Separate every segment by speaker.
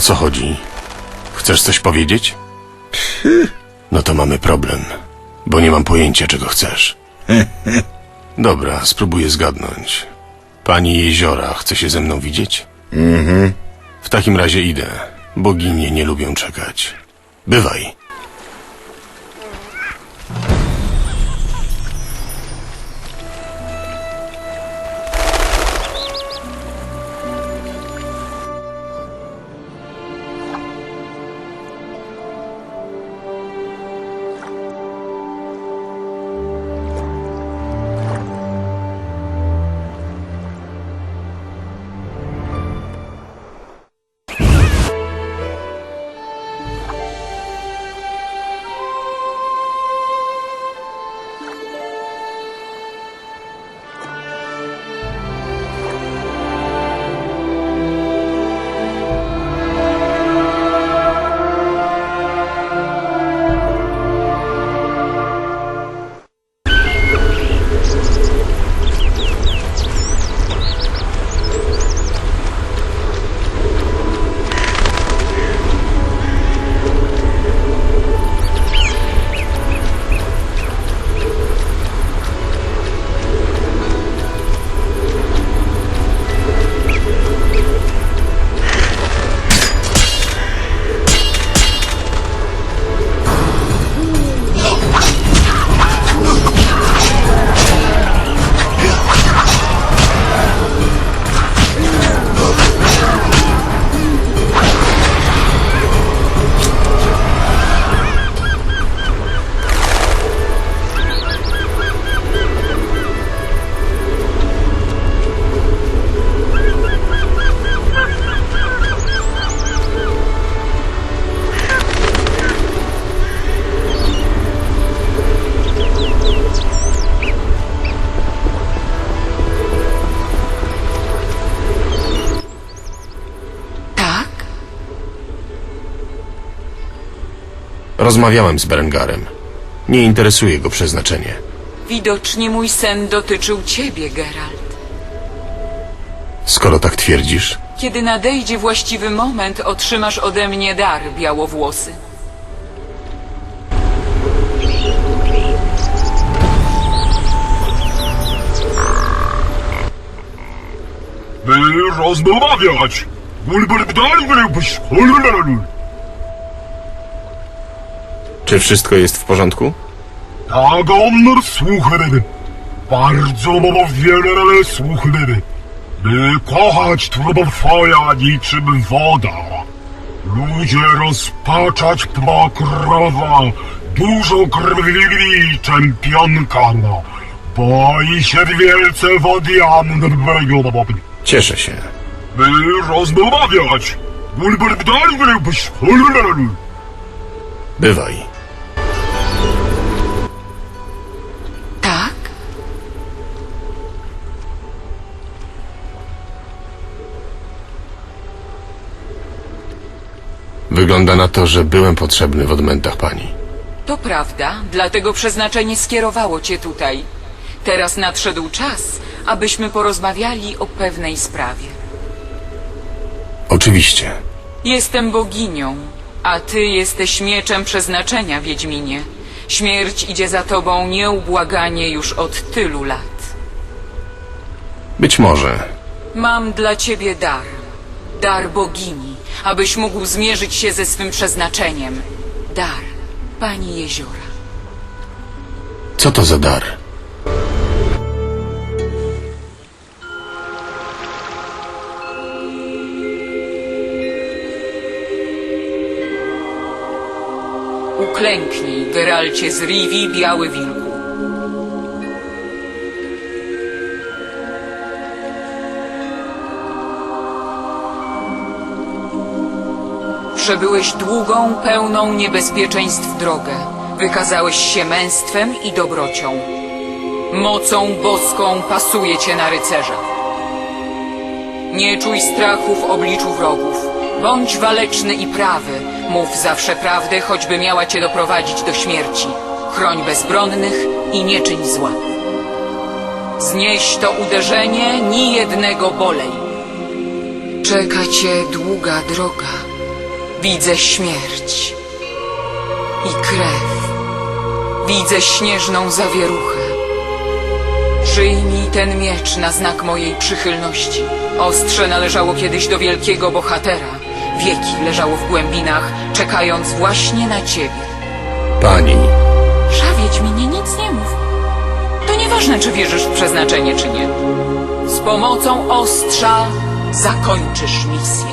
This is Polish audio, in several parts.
Speaker 1: O co chodzi? Chcesz coś powiedzieć? No to mamy problem, bo nie mam pojęcia, czego chcesz. Dobra, spróbuję zgadnąć. Pani Jeziora chce się ze mną widzieć? Mhm. W takim razie idę. Boginie nie lubią czekać. Bywaj. Rozmawiałem z Berengarem. Nie interesuje go przeznaczenie.
Speaker 2: Widocznie mój sen dotyczył ciebie, Geralt.
Speaker 1: Skoro tak twierdzisz,
Speaker 2: Kiedy nadejdzie właściwy moment, otrzymasz ode mnie dar, białowłosy.
Speaker 3: By rozmawiać!
Speaker 1: Czy wszystko jest w porządku?
Speaker 3: Tak, on słuchaj. Bardzo mam wiele słuchaj. By kochać twoja niczym woda. Ludzie rozpaczać pokrowa. Dużo krwi czempionka. Boi się wielce wodian.
Speaker 1: Cieszę się.
Speaker 3: By rozmawiać!
Speaker 1: Bywaj. Wygląda na to, że byłem potrzebny w odmętach pani.
Speaker 2: To prawda, dlatego przeznaczenie skierowało cię tutaj. Teraz nadszedł czas, abyśmy porozmawiali o pewnej sprawie.
Speaker 1: Oczywiście.
Speaker 2: Jestem boginią A ty jesteś mieczem przeznaczenia, Wiedźminie. Śmierć idzie za tobą nieubłaganie już od tylu lat.
Speaker 1: Być może.
Speaker 2: Mam dla ciebie dar. Dar bogini, abyś mógł zmierzyć się ze swym przeznaczeniem. Dar pani jeziora.
Speaker 1: Co to za dar?
Speaker 2: Uklęknij, Geralcie z Rivi, Biały Wilku. Przebyłeś długą, pełną niebezpieczeństw drogę. Wykazałeś się męstwem i dobrocią. Mocą boską pasuje cię na rycerza. Nie czuj strachu w obliczu wrogów. Bądź waleczny i prawy. Mów zawsze prawdę, choćby miała cię doprowadzić do śmierci. Chroń bezbronnych i nie czyń zła. Znieś to uderzenie, ni jednego bolej. Czeka cię długa droga. Widzę śmierć i krew. Widzę śnieżną zawieruchę. Przyjmij ten miecz na znak mojej przychylności. Ostrze należało kiedyś do wielkiego bohatera. Wieki leżało w głębinach, czekając właśnie na ciebie.
Speaker 1: Pani.
Speaker 2: Szawiedź mi nic nie mów. To nieważne, czy wierzysz w przeznaczenie, czy nie. Z pomocą ostrza zakończysz misję.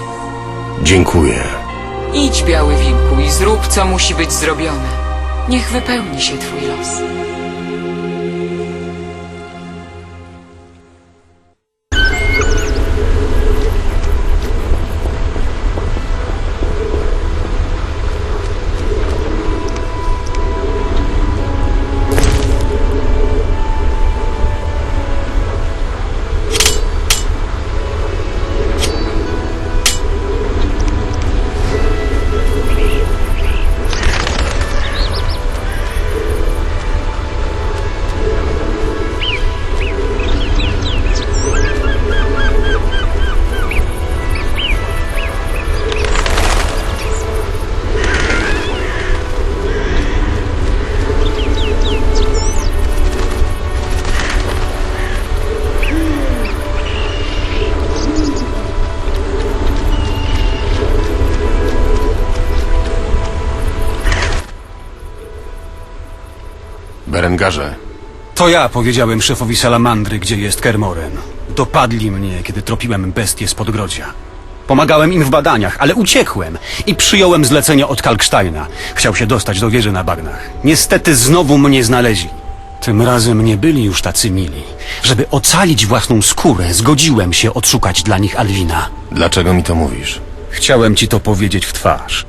Speaker 1: Dziękuję.
Speaker 2: Idź, Biały Wilku, i zrób, co musi być zrobione. Niech wypełni się twój los.
Speaker 4: To ja powiedziałem szefowi salamandry, gdzie jest Kermoren. Dopadli mnie, kiedy tropiłem bestie z podgrodzia. Pomagałem im w badaniach, ale uciekłem i przyjąłem zlecenie od Kalksteina. Chciał się dostać do wieży na bagnach. Niestety znowu mnie znaleźli. Tym razem nie byli już tacy mili. Żeby ocalić własną skórę, zgodziłem się odszukać dla nich Alwina.
Speaker 1: Dlaczego mi to mówisz?
Speaker 4: Chciałem ci to powiedzieć w twarz.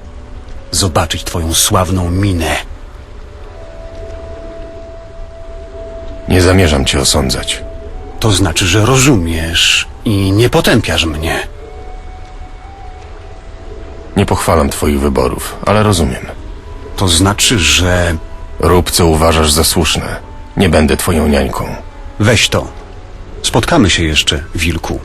Speaker 4: Zobaczyć twoją sławną minę.
Speaker 1: Nie zamierzam cię osądzać.
Speaker 4: To znaczy, że rozumiesz i nie potępiasz mnie.
Speaker 1: Nie pochwalam twoich wyborów, ale rozumiem.
Speaker 4: To znaczy, że
Speaker 1: Rób co uważasz za słuszne. Nie będę twoją niańką.
Speaker 4: weź to. Spotkamy się jeszcze, wilku.